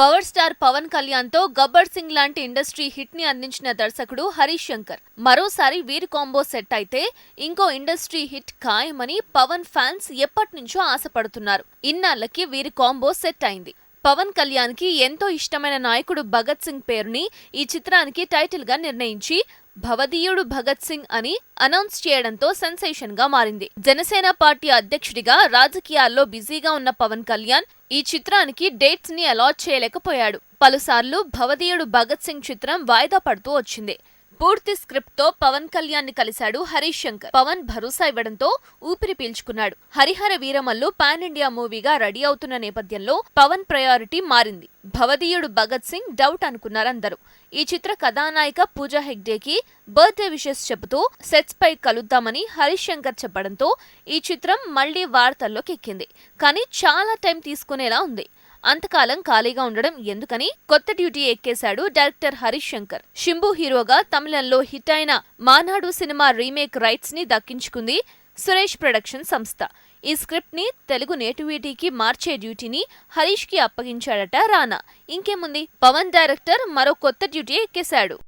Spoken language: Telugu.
పవర్ స్టార్ పవన్ కళ్యాణ్తో గబ్బర్ సింగ్ లాంటి ఇండస్ట్రీ హిట్ని అందించిన దర్శకుడు హరీష్ శంకర్. మరోసారి వీరి కాంబో సెట్ అయితే ఇంకో ఇండస్ట్రీ హిట్ ఖాయమని పవన్ ఫ్యాన్స్ ఎప్పటినుంచో ఆశపడుతున్నారు. ఇన్నాళ్ళకి వీరి కాంబో సెట్ అయింది. పవన్ కళ్యాణ్కి ఎంతో ఇష్టమైన నాయకుడు భగత్ సింగ్ పేరుని ఈ చిత్రానికి టైటిల్గా నిర్ణయించి భవదీయుడు భగత్ సింగ్ అని అనౌన్స్ చేయడంతో సెన్సేషన్గా మారింది. జనసేన పార్టీ అధ్యక్షుడిగా రాజకీయాల్లో బిజీగా ఉన్న పవన్ కళ్యాణ్ ఈ చిత్రానికి డేట్స్ని అలాట్ చేయలేకపోయాడు. పలుసార్లు భవదీయుడు భగత్ సింగ్ చిత్రం వాయిదా పడుతూ వచ్చింది. పూర్తి స్క్రిప్ట్తో పవన్ కళ్యాణ్ని కలిశాడు హరీష్ శంకర్. పవన్ భరోసా ఇవ్వడంతో ఊపిరి పీల్చుకున్నాడు. హరిహర వీరమల్లు పాన్ ఇండియా మూవీగా రెడీ అవుతున్న నేపథ్యంలో పవన్ ప్రయారిటీ మారింది. భవదీయుడు భగత్ సింగ్ డౌట్ అనుకున్నారందరూ. ఈ చిత్ర కథానాయిక పూజా హెగ్డేకి బర్త్డే విషెస్ చెబుతూ సెట్స్ పై కలుద్దామని హరీష్ శంకర్ చెప్పడంతో ఈ చిత్రం మళ్ళీ వార్తల్లోకి ఎక్కింది. కానీ చాలా టైం తీసుకునేలా ఉంది. అంతకాలం ఖాళీగా ఉండడం ఎందుకని కొత్త డ్యూటీ ఎక్కేశాడు డైరెక్టర్ హరీష్ శంకర్ షింబు హీరోగా తమిళంలో హిట్ అయిన మానాడు సినిమా రీమేక్ రైట్స్ని దక్కించుకుంది సురేష్ ప్రొడక్షన్ సంస్థ. ఈ స్క్రిప్ట్ని తెలుగు నేటివిటీకి మార్చే డ్యూటీని హరీష్కి అప్పగించాడట రానా. ఇంకేముంది? పవన్ డైరెక్టర్ మరో కొత్త డ్యూటీ ఎక్కేశాడు.